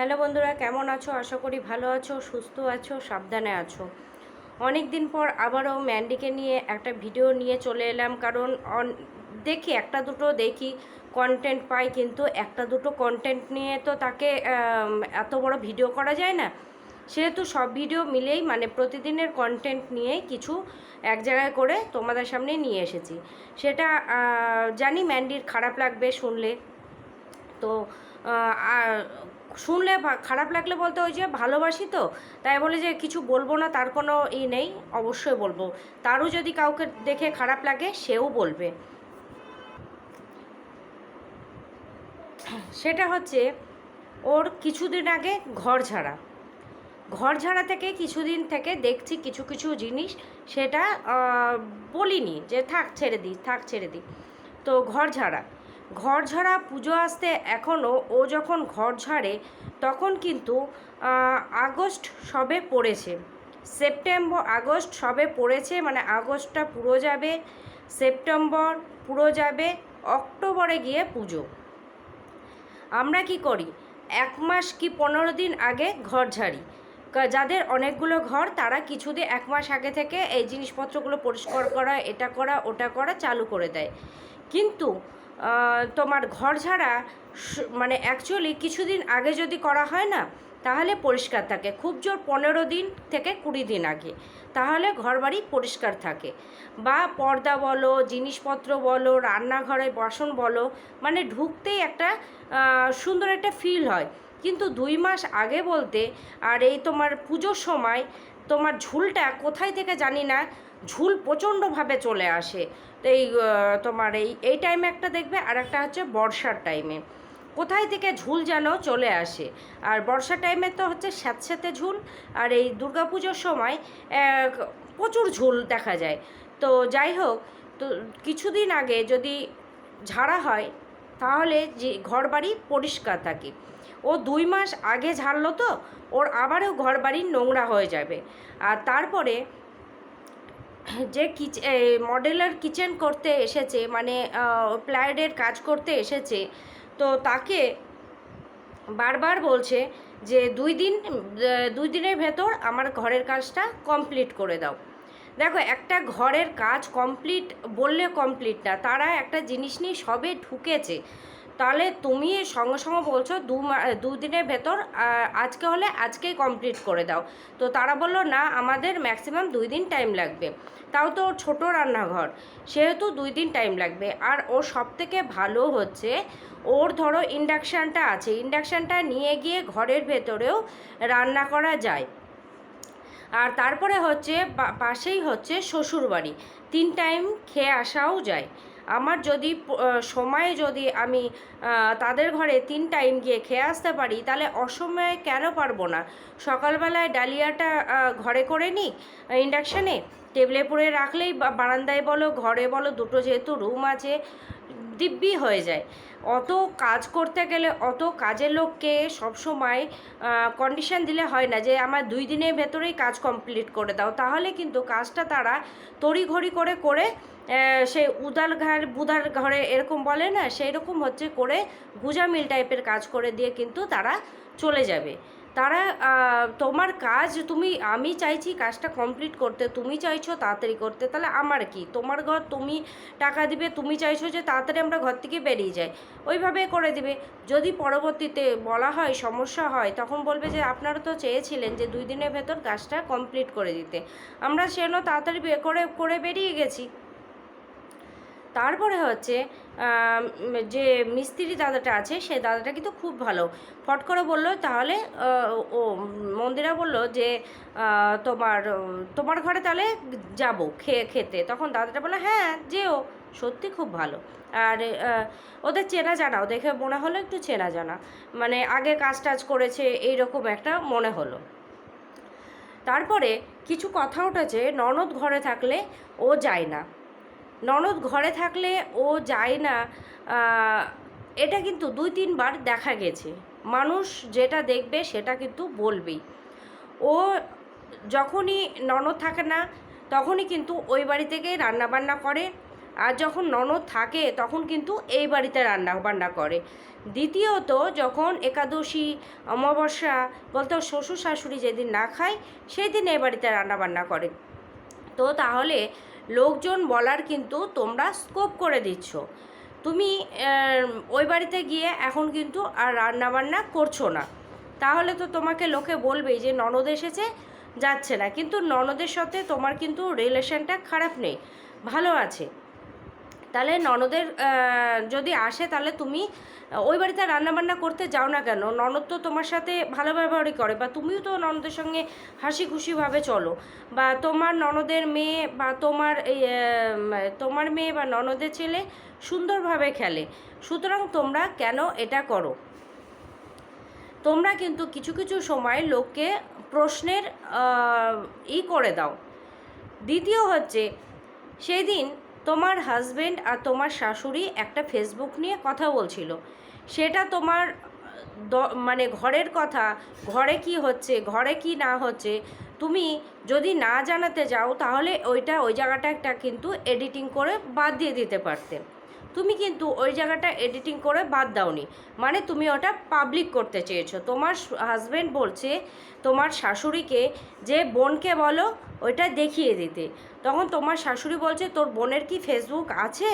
Hello বন্ধুরা, কেমন আছো? আশা করি ভালো আছো, সুস্থ আছো, সাবধানে আছো। অনেক দিন পর আবারও ম্যান্ডিকে নিয়ে একটা ভিডিও নিয়ে চলে এলাম, কারণ দেখি একটা দুটো দেখি কন্টেন্ট পাই, কিন্তু একটা দুটো কন্টেন্ট নিয়ে তো তাকে এত বড় ভিডিও করা যায় না। সেহেতু সব ভিডিও মিলেই মানে প্রতিদিনের কন্টেন্ট নিয়েই কিছু এক জায়গায় করে তোমাদের সামনে নিয়ে এসেছি। সেটা জানি ম্যান্ডির খারাপ লাগবে শুনলে। তো শুনলে খারাপ লাগলে বলতে ওই যে ভালোবাসি তো, তাই বলে যে কিছু বলব না, তার কোনো ই নেই, অবশ্যই বলব। তারও যদি কাউকে দেখে খারাপ লাগে, সেও বলবে। সেটা হচ্ছে, ওর কিছুদিন আগে ঘর ঝাড়া। ঘর ঝাড়া থেকে কিছুদিন থেকে দেখছি কিছু কিছু জিনিস, সেটা বলিনি যে থাক ছেড়ে দিই, থাক ছেড়ে দিই। তো ঘর ঝাড়া। ঘর ঝাড়া পুজো আসতে এখনও ও যখন ঘর ঝাড়ে, তখন কিন্তু আগস্ট সবে পড়েছে। সেপ্টেম্বর, আগস্ট সবে পড়েছে মানে আগস্টটা পুরো যাবে, সেপ্টেম্বর পুরো যাবে, অক্টোবরে গিয়ে পুজো। আমরা কি করি? এক মাস কি পনেরো দিন আগে ঘর ঝাড়ি। যাদের অনেকগুলো ঘর, তারা কিছুদিন এক মাস আগে থেকে এই জিনিসপত্রগুলো পরিষ্কার করা, এটা করা, ওটা করা চালু করে দেয়। কিন্তু তোমার ঘর ঝাড়া মানে অ্যাকচুয়ালি কিছুদিন আগে যদি করা হয় না, তাহলে পরিষ্কার থাকে। খুব জোর পনেরো দিন থেকে কুড়ি দিন আগে। তাহলে ঘরবাড়ি পরিষ্কার থাকে। বা পর্দা বলো, জিনিসপত্র বলো, রান্নাঘরে বাসন বলো মানে ঢুকতেই একটা সুন্দর একটা ফিল হয়। কিন্তু দুই মাস আগে বলতে, আর এই তোমার পুজোর সময়, তোমার ঝুলটা কোথায় থেকে জানি না ঝুল প্রচণ্ডভাবে চলে আসে। তো এই তোমার এই এই টাইমে একটা দেখবে, আর একটা হচ্ছে বর্ষার টাইমে কোথায় থেকে ঝুল যেন চলে আসে। আর বর্ষা টাইমে তো হচ্ছে স্যাঁতস্যাঁতে ঝুল, আর এই দুর্গাপুজোর সময় প্রচুর ঝুল দেখা যায়। তো যাই হোক, তো কিছুদিন আগে যদি ঝাড়া হয়, তাহলে যে ঘর বাড়ি পরিষ্কার থাকে। ও দুই মাস আগে ঝাড়লো তো, ওর আবারও ঘর বাড়ি নোংরা হয়ে যাবে। আর তারপরে যে কিচ মডেলার কিচেন করতে এসেছে মানে প্লাইডের কাজ করতে এসেছে, তো তাকে বারবার বলছে যে দুই দিন দুই দিনের ভেতর আমার ঘরের কাজটা কমপ্লিট করে দাও। দেখো, একটা ঘরের কাজ কমপ্লিট বললে কমপ্লিট না, তারা একটা জিনিস নিয়ে সবে ঢুকেছে। তাহলে তুমি সঙ্গে সঙ্গে বলছো দু দুদিনের ভেতর আজকে হলে আজকেই কমপ্লিট করে দাও। তো তারা বলল, না, আমাদের ম্যাক্সিমাম দুই দিন টাইম লাগবে। তাও তো ওর ছোটো রান্নাঘর, সেহেতু দুই দিন টাইম লাগবে। আর ওর সব থেকে ভালো হচ্ছে, ওর ধরো ইন্ডাকশানটা আছে ইন্ডাকশানটা নিয়ে গিয়ে ঘরের ভেতরেও রান্না করা যায়। আর তারপরে হচ্ছে পাশেই হচ্ছে শ্বশুরবাড়ি, তিন টাইম খেয়ে আসাও যায়। আমার যদি সময় যদি আমি তাদের ঘরে তিন টাইম গিয়ে খেয়ে আসতে পারি, তাহলে অসময়ে কেন পারব না? সকালবেলায় ডালিয়াটা ঘরে করে নিই ইন্ডাকশানে টেবিলে পরে রাখলেই বারান্দায় বলো, ঘরে বলো, দুটো যেহেতু রুম আছে দিব্যি হয়ে যায়। অত কাজ করতে গেলে অত কাজের লোককে সবসময় কন্ডিশন দিলে হয় না যে আমার দুই দিনের ভেতরেই কাজ কমপ্লিট করে দাও। তাহলে কিন্তু কাজটা তারা তড়িঘড়ি করে করে আহ, সে উদার ঘর বুধার ঘরে এরকম বলে না সেই রকম হচ্ছে করে গুজা মিল টাইপের কাজ করে দিয়ে কিন্তু তারা চলে যাবে। তারা তোমার কাজ তুমি, আমি চাইছি কাজটা কমপ্লিট করতে, তুমি চাইছো তাড়াতাড়ি করতে, তাহলে আমার কি? তোমার ঘর তুমি টাকা দিবে, তুমি চাইছো যে তাড়াতাড়ি আমরা ঘর থেকে বেরিয়ে যাই। ওইভাবে করে দিবে। যদি পরবর্তীতে বলা হয়, সমস্যা হয়, তখন বলবে যে আপনারা তো চেয়েছিলেন যে দুই দিনের ভেতর কাজটা কমপ্লিট করে দিতে। আমরা সেজন্য তাড়াতাড়ি করে করে বেরিয়ে গেছি। তারপরে হচ্ছে যে মিস্ত্রি দাদাটা আছে, সে দাদাটা কিন্তু খুব ভালো। ফট করে বলল, তাহলে ও, মন্দিরা বলল যে তোমার তোমার ঘরে তাহলে যাব খেয়ে, খেতে। তখন দাদাটা বলল হ্যাঁ যেও, সত্যি খুব ভালো। আর ওদের চেনা জানা দেখে মনে হলো একটু চেনা জানা। মানে আগে কাজ টাজ করেছে, এইরকম একটা মনে হলো। তারপরে কিছু কথা উঠেছে, ননদ ঘরে থাকলে ও যায় না। ননদ ঘরে থাকলে ও যায় না এটা কিন্তু দুই তিনবার দেখা গেছে। মানুষ যেটা দেখবে সেটা কিন্তু বলবেই। ও যখনই ননদ থাকে না, তখনই কিন্তু ওই বাড়ি থেকেই রান্নাবান্না করে। আর যখন ননদ থাকে, তখন কিন্তু এই বাড়িতে রান্না বান্না করে। দ্বিতীয়ত, যখন একাদশী, অমাবস্যা, বলতে শ্বশুর শাশুড়ি যেদিন না খায় সেই দিন এই বাড়িতে রান্নাবান্না করে। তো তাহলে লোকজন বলার কিন্তু তোমরা স্কোপ করে দিচ্ছ। তুমি ওই বাড়িতে গিয়ে এখন কিন্তু আর রান্নাবান্না করছ না। তাহলে তো তোমাকে লোকে বলবেই যে ননদ এসেছে, যাচ্ছে না। কিন্তু ননদের সাথে তোমার কিন্তু রিলেশনটা খারাপ নেই। ভালো আছে। তাহলে ননদের যদি আসে তাহলে তুমি, ওই বাড়িতে রান্নাবান্না করতে যাও না কেন? ননদ তো তোমার সাথে ভালো ব্যবহারই করে, বা তুমিও তো ননদের সঙ্গে হাসি খুশিভাবে চলো। বা তোমার ননদের মেয়ে বা তোমার তোমার মেয়ে বা ননদের ছেলে সুন্দরভাবে খেলে। সুতরাং তোমরা কেন এটা করো? তোমরা কিন্তু কিছু কিছু সময় লোককে প্রশ্নের ই করে দাও। দ্বিতীয় হচ্ছে সেই দিন তোমার হাজবেন্ড আর তোমার শাশুড়ি একটা ফেসবুক নিয়ে কথা বলছিল। সেটা তোমার মানে ঘরের কথা, ঘরে কি হচ্ছে, ঘরে কি না হচ্ছে, তুমি যদি না জানাতে যাও তাহলে ওইটা, ওই জায়গাটা একটা কিন্তু এডিটিং করে বাদ দিয়ে দিতে পারতে। তুমি কিন্তু ওই জায়গাটা এডিটিং করে বাদ দাওনি। মানে তুমি ওটা পাবলিক করতে চেয়েছো। তোমার হাজব্যান্ড বলছে, তোমার শাশুড়িকে যে বোনকে বলো, ওইটা দেখিয়ে দিতে। তখন তোমার শাশুড়ি বলছে, তোর বোনের কি ফেসবুক আছে?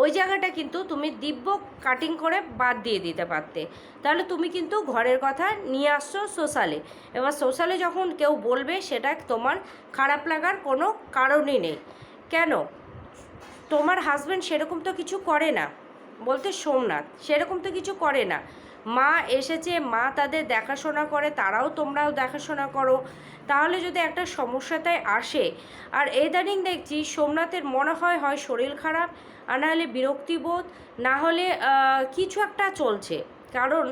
ওই জায়গাটা কিন্তু তুমি দিব্য কাটিং করে বাদ দিয়ে দিতে পারতে। তাহলে তুমি কিন্তু ঘরের কথা নিয়ে আসছো সোশ্যালে এবার সোশ্যালে যখন কেউ বলবে, সেটা তোমার খারাপ লাগার কোনো কারণই নেই। কেন? তোমার হাজব্যান্ড সেরকম তো কিছু করে না। বলতে সোমনাথ, সেরকম তো কিছু করে না। মা এসেছে, মা তাদের দেখাশোনা করে, তারাও তোমরাও দেখাশোনা করো। তাহলে যদি একটা সমস্যাতে আসে, আর ইদানিং দেখছি সোমনাথের মনে হয় হয় শরীর খারাপ, আর নাহলে বিরক্তিবোধ, না হলে কিছু একটা চলছে। কারণ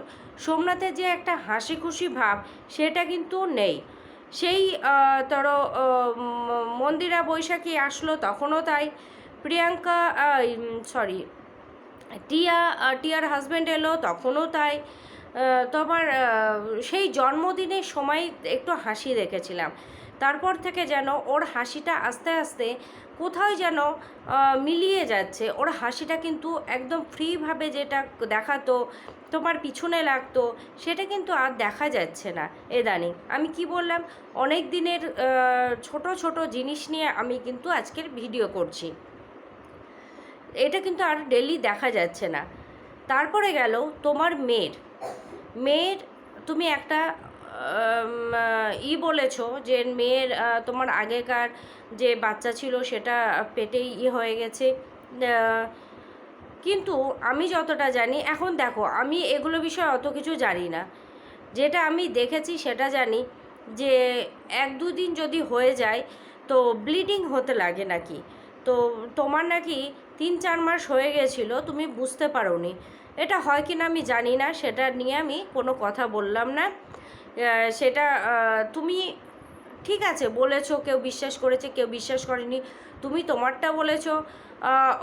সোমনাথের যে একটা হাসি খুশি ভাব, সেটা কিন্তু নেই। সেই ধরো মন্দিরা বৈশাখী আসলো তখনও তাই। প্রিয়াঙ্কা সরি টিয়া টিয়ার হাজব্যান্ড এলো তখনও তাই। তোমার সেই জন্মদিনের সময় একটু হাসি দেখেছিলাম। তারপর থেকে যেন ওর হাসিটা আস্তে আস্তে কোথায় যেন মিলিয়ে যাচ্ছে। ওর হাসিটা কিন্তু একদম ফ্রিভাবে যেটা দেখাতো, তোমার পিছনে লাগতো, সেটা কিন্তু আর দেখা যাচ্ছে না এদানিং। আমি কি বললাম, অনেক দিনের ছোট ছোট জিনিস নিয়ে আমি কিন্তু আজকের ভিডিও করছি। এটা কিন্তু আর ডেলি দেখা যাচ্ছে না। তারপরে গেল তোমার মেয়ের। মেয়ের, তুমি একটা ই বলেছ যে মেয়ের তোমার আগেকার যে বাচ্চা ছিল সেটা পেটেই ই হয়ে গেছে। কিন্তু আমি যতটা জানি, এখন দেখো, আমি এগুলো বিষয়ে অত কিছু জানি না। যেটা আমি দেখেছি সেটা জানি যে এক দুদিন যদি হয়ে যায়, তো ব্লিডিং হতে লাগে নাকি? তো তোমার নাকি তিন চার মাস হয়ে গেছিল, তুমি বুঝতে পারোনি। এটা হয় কি না আমি জানি না, সেটা নিয়ে আমি কোনো কথা বললাম না। সেটা তুমি ঠিক আছে, বলেছ, কেউ বিশ্বাস করেছে, কেউ বিশ্বাস করেনি, তুমি তোমারটা বলেছ।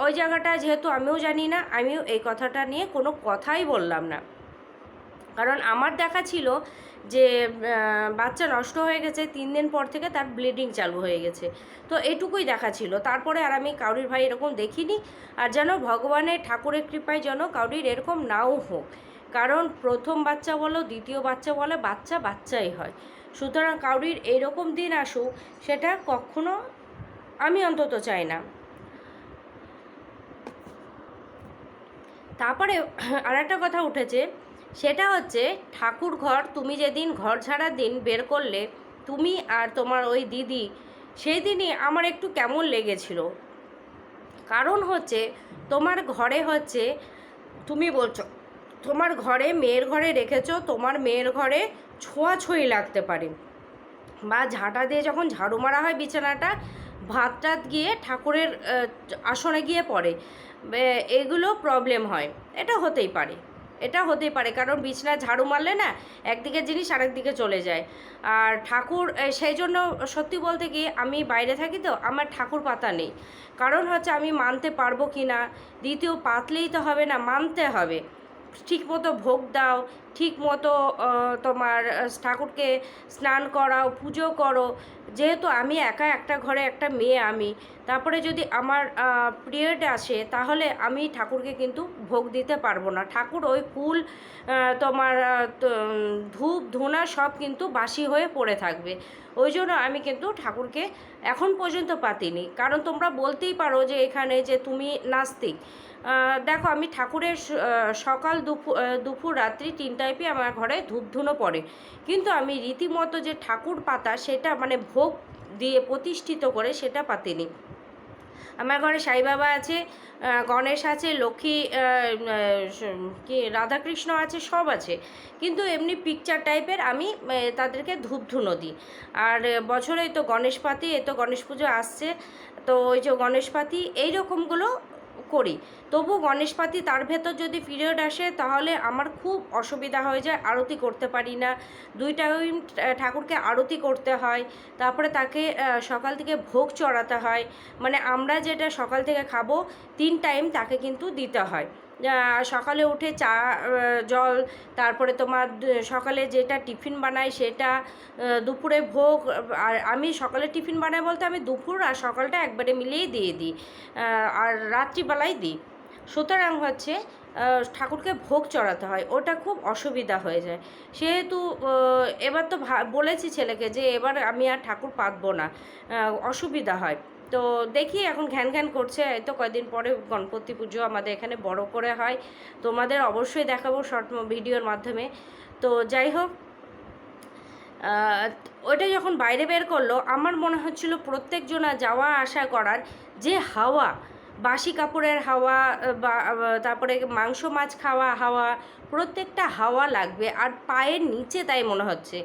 ওই জায়গাটা যেহেতু আমিও জানি না, আমিও এই কথাটা নিয়ে কোনো কথাই বললাম না। কারণ আমার দেখা ছিল যে বাচ্চা নষ্ট হয়ে গেছে, তিন দিন পর থেকে তার ব্লিডিং চালু হয়ে গেছে। তো এটুকুই দেখা ছিল। তারপরে আর আমি কাউরির ভাই এরকম দেখিনি। আর যেন ভগবানের ঠাকুরের কৃপায় যেন কাউরির এরকম নাও হোক। কারণ প্রথম বাচ্চা বলো, দ্বিতীয় বাচ্চা বলে, বাচ্চা বাচ্চাই হয়। সুতরাং কাউরির এইরকম দিন আসুক, সেটা কখনো আমি অন্তত চাই না। তারপরে আর একটা কথা উঠেছে। সেটা হচ্ছে ঠাকুর ঘর, তুমি যেদিন ঘর ছাড়ার দিন বের করলে, তুমি আর তোমার ওই দিদি, সেই দিনই আমার একটু কেমন লেগেছিল। কারণ হচ্ছে তোমার ঘরে হচ্ছে, তুমি বলছো, তোমার ঘরে মেয়ের ঘরে রেখেছো, তোমার মেয়ের ঘরে ছোঁয়াছুঁয়ি লাগতে পারে। বা ঝাঁটা দিয়ে যখন ঝাড়ু মারা হয় বিছানাটা ভাত টাত গিয়ে ঠাকুরের আসনে গিয়ে পড়ে এগুলো প্রবলেম হয়। এটা হতেই পারে। এটা হতেই পারে, কারণ বিছনায় ঝাড়ু মারলে না একদিকে জিনিস আরেকদিকে চলে যায়। আর ঠাকুর সেই জন্য সত্যি বলতে কি আমি বাইরে থাকি তো আমার ঠাকুর পাতা নেই। কারণ হচ্ছে আমি মানতে পারব কি না, দ্বিতীয় পাতলেই তো হবে না, মানতে হবে। ঠিকমতো ভোগ দাও ঠিক মতো তোমার ঠাকুরকে স্নান করাও, পুজো করো। যেহেতু আমি একা একটা ঘরে একটা মেয়ে আমি, তারপরে যদি আমার পিরিয়ড আসে, তাহলে আমি ঠাকুরকে কিন্তু ভোগ দিতে পারব না। ঠাকুর ওই ফুল তোমার ধূপ, ধুনা সব কিন্তু বাসি হয়ে পড়ে থাকবে। ওই জন্য আমি কিন্তু ঠাকুরকে এখন পর্যন্ত পাতিনি। কারণ তোমরা বলতেই পারো যে এখানে যে তুমি নাস্তিক। দেখো, আমি ঠাকুরের সকাল দুপুর দুপুর রাত্রি তিন টাইপে আমার ঘরে ধূপধুনো পড়ে। কিন্তু আমি রীতিমতো যে ঠাকুর পাতা, সেটা মানে ভোগ দিয়ে প্রতিষ্ঠিত করে সেটা পাতিনি। আমার ঘরে সাই বাবা আছে গণেশ আছে, লক্ষ্মী কি, রাধাকৃষ্ণ আছে, সব আছে। কিন্তু এমনি পিকচার টাইপের আমি তাদেরকে ধূপ ধুনো দিই। আর বছরে তো গণেশ পাতি, এ তো গণেশ পুজো আসছে, তো ওই যে গণেশ পাতি, এই রকমগুলো করি। তবু গণেশ পাতি তার ভেতর যদি পিরিয়ড আসে, তাহলে আমার খুব অসুবিধা হয়ে যায়, আরতি করতে পারি না। দুই টাইম ঠাকুরকে আরতি করতে হয়, তারপরে তাকে সকাল থেকে ভোগ চড়াতে হয়। মানে আমরা যেটা সকাল থেকে খাব, তিন টাইম তাকে কিন্তু দিতে হয়। সকালে উঠে চা জল, তারপরে তোমার সকালে যেটা টিফিন বানাই সেটা দুপুরে ভোগ, আর আমি সকালে টিফিন বানাই বলতে আমি দুপুর আর সকালটা একবারে মিলিয়েই দিয়ে দিই আর রাত্রিবেলায় দিই। সুতরাং হচ্ছে ঠাকুরকে ভোগ চড়াতে হয়, ওটা খুব অসুবিধা হয়ে যায়। সেহেতু এবার তো বলেছি ছেলেকে যে এবার আমি আর ঠাকুর পাতবো না অসুবিধা হয়। তো দেখি এখন ঘ্যান ঘ্যান করছে তো কয়দিন পরে গণপতি পুজো আমাদের এখানে বড় করে হয়। তোমাদের অবশ্যই দেখাবো শর্ট ভিডিওর মাধ্যমে। তো যাই হোক ওইটা যখন বাইরে বের করল, আমার মনে হচ্ছিল প্রত্যেকজনা যাওয়া আসা করার যে হাওয়া, বাসি কাপড়ের হাওয়া, বা, তারপরে মাংস, মাছ খাওয়া, হাওয়া, প্রত্যেকটা হাওয়া লাগবে। আর পায়ের নিচে তাই মনে হচ্ছে।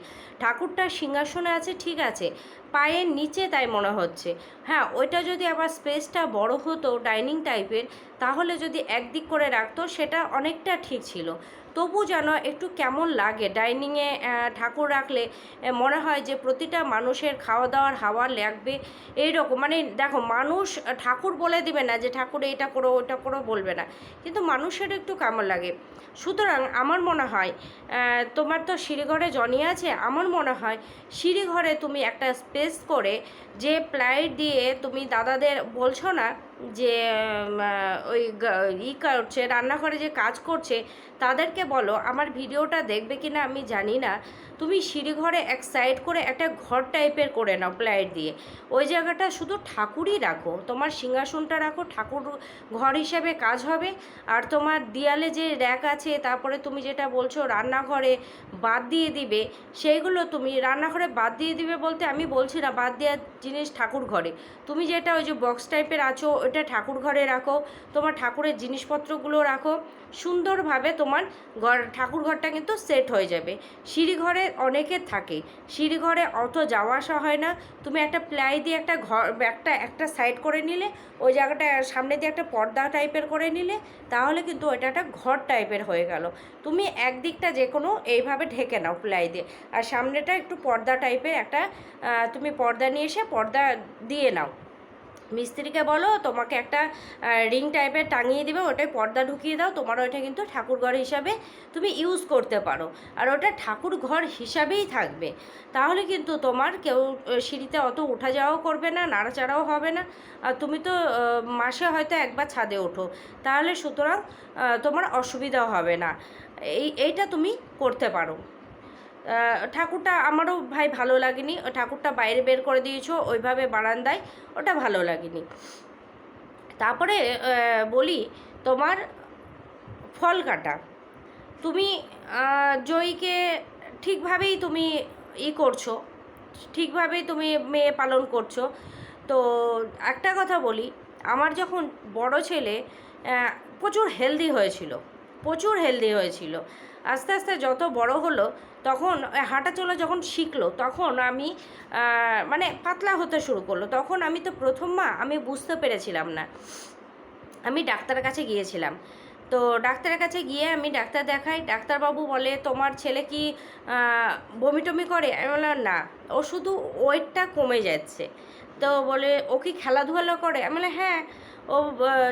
ঠাকুরটা সিংহাসনে আছে, ঠিক আছে। পায়ের নিচে তাই মনে হচ্ছে। হ্যাঁ ওইটা যদি আবার স্পেসটা বড় হতো ডাইনিং টাইপের, তাহলে যদি একদিক করে রাখতো, সেটা অনেকটা ঠিক ছিল। তবু যেন একটু কেমন লাগে ডাইনিংয়ে ঠাকুর রাখলে মনে হয় যে প্রতিটা মানুষের খাওয়া দাওয়ার হাওয়া লাগবে এইরকম মানে দেখো, মানুষ ঠাকুর বলে দিবে না যে, ঠাকুর, এটা করো, ওটা করো বলবে না। কিন্তু মানুষের একটু কেমন লাগে। সুতরাং আমার মনে হয় তোমার তো সিঁড়িঘরে জনি আছে, আমার মনে হয় সিঁড়িঘরে তুমি একটা স্পেস করে যে প্লাইট দিয়ে তুমি দাদাদের বলছো না যে ওই ই করছে, রান্নাঘরে যে কাজ করছে, তাদেরকে বলো, আমার ভিডিওটা দেখবে কি না আমি জানি না। তুমি সিঁড়িঘরে এক সাইড করে একটা ঘর টাইপের করে নাও প্লাইট দিয়ে। ওই জায়গাটা শুধু ঠাকুরই রাখো। তোমার সিংহাসনটা রাখো, ঠাকুর ঘর হিসেবে কাজ হবে। আর তোমার দেয়ালে যে র্যাক আছে, তারপরে তুমি যেটা বলছো, রান্নাঘরে বাদ দিয়ে দিবে, সেইগুলো তুমি রান্নাঘরে বাদ দিয়ে দিবে বলতে আমি বলছি না, বাদ দেওয়ার জিনিস ঠাকুর ঘরে। তুমি যেটা ওই যে বক্স টাইপের আছো ওটা ঠাকুর ঘরে রাখো, তোমার ঠাকুরের জিনিসপত্রগুলো রাখো। সুন্দরভাবে তোমার ঘর, ঠাকুর ঘরটা কিন্তু সেট হয়ে যাবে। সিঁড়ি ঘরে অনেকের থাকে সিঁড়িঘরে অত যাওয়া আসা হয় না। তুমি একটা প্লাই দিয়ে একটা ঘর, একটা একটা সাইড করে নিলে, ওই জায়গাটা সামনে দিয়ে একটা পর্দা টাইপের করে নিলে, তাহলে কিন্তু ওইটা একটা ঘর টাইপের হয়ে গেল। তুমি একদিকটা যে কোনো এইভাবে ঢেকে নাও প্লাই দিয়ে। আর সামনেটা একটু পর্দা টাইপের একটা তুমি পর্দা নিয়ে এসে পর্দা দিয়ে নাও। মিস্ত্রিকে বলো, তোমাকে একটা রিং টাইপের টাঙিয়ে দেবে ওটাই পর্দা ঢুকিয়ে দাও, তোমার ওইটা কিন্তু ঠাকুর ঘর হিসাবে তুমি ইউজ করতে পারো। আর ওটা ঠাকুর ঘর হিসাবেই থাকবে। তাহলে কিন্তু তোমার কেউ সিঁড়িতে অত ওঠা যাওয়াও করবে না, নাড়াচাড়াও হবে না। আর তুমি তো মাসে হয়তো একবার ছাদে ওঠো। তাহলে সুতরাং তোমার অসুবিধাও হবে না। এই, এইটা তুমি করতে পারো। ঠাকুরটা আমারও ভাই ভালো লাগেনি। ঠাকুরটা বাইরে বের করে দিয়েছ, ওইভাবে বারান্দায় ওটা ভালো লাগেনি। তারপরে বলি, তোমার ফল কাটা। তুমি জয়ীকে ঠিকভাবেই তুমি ই করছ, ঠিকভাবেই তুমি মেয়ে পালন করছ। তো একটা কথা বলি, আমার যখন বড় ছেলে প্রচুর হেলদি হয়েছিল, প্রচুর হেলদি হয়েছিল। আস্তে আস্তে যত বড় হলো তখন হাঁটা চলা যখন শিখলো তখন আমি মানে পাতলা হতে শুরু করল। তখন আমি তো প্রথম মা আমি বুঝতে পেরেছিলাম না। আমি ডাক্তারের কাছে গিয়েছিলাম। তো ডাক্তারের কাছে গিয়ে আমি ডাক্তার দেখাই ডাক্তারবাবু বলে তোমার ছেলে কি আহ, বমি টমি করে? আমি বললাম না ও শুধু ওয়েটটা কমে যাচ্ছে। তো বলে ও কি খেলাধুলা করে? আমি বলে হ্যাঁ ও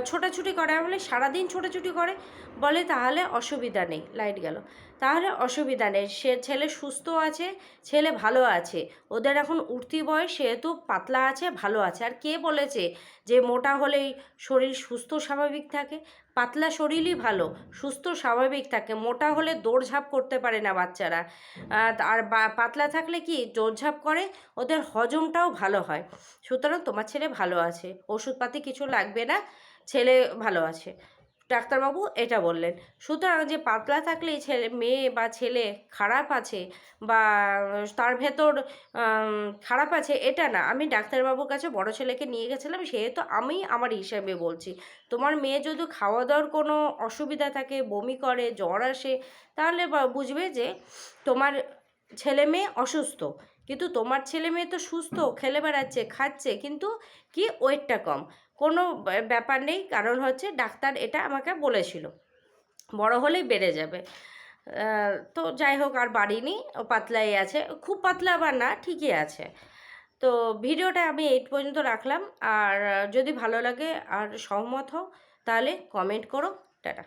ছোটাছুটি করে। আমি বলে সারাদিন ছোটাছুটি করে? বলে তাহলে অসুবিধা নেই। লাইট গেল। তাহলে অসুবিধা নেই। সে ছেলে সুস্থ আছে, ছেলে ভালো আছে। ওদের এখন উঠতি বয়স সেহেতু পাতলা আছে, ভালো আছে। আর কে বলেছে যে মোটা হলেই শরীর সুস্থ স্বাভাবিক থাকে? পাতলা শরীরই ভালো, সুস্থ স্বাভাবিক থাকে। মোটা হলে দৌড়ঝাঁপ করতে পারে না বাচ্চারা। আর পাতলা থাকলে কি দৌড়ঝাঁপ করে? ওদের হজমটাও ভালো হয়। সুতরাং তোমার ছেলে ভালো আছে। ওষুধপাতি কিছু লাগবে না, ছেলে ভালো আছে। ডাক্তারবাবু এটা বললেন। সুতরাং যে পাতলা থাকলেই ছেলে, মেয়ে বা ছেলে খারাপ আছে বা তার ভেতর খারাপ আছে, এটা না। আমি ডাক্তারবাবুর কাছে বড় ছেলেকে নিয়ে গেছিলাম সেহেতু আমি আমার হিসাবে বলছি। তোমার মেয়ে যদি খাওয়া দাওয়ার কোনো অসুবিধা থাকে, বমি করে, জ্বর আসে, তাহলে বুঝবে যে তোমার ছেলে মেয়ে অসুস্থ। কিন্তু তোমার ছেলে মেয়ে তো সুস্থ, খেলে বেড়াচ্ছে, খাচ্ছে, কিন্তু কি ওয়েটটা কম? কোনো ব্যাপার নেই। কারণ হচ্ছে ডাক্তার এটা আমাকে বলেছিল। বড় হলেই বেড়ে যাবে। তো যাই হোক, আর বাড়িনি ও পাতলাই আছে। খুব পাতলা আবার না, ঠিকই আছে। তো ভিডিওটা আমি এইট পর্যন্ত রাখলাম। আর যদি ভালো লাগে আর সহমত হও, তাহলে কমেন্ট করো। টাটা।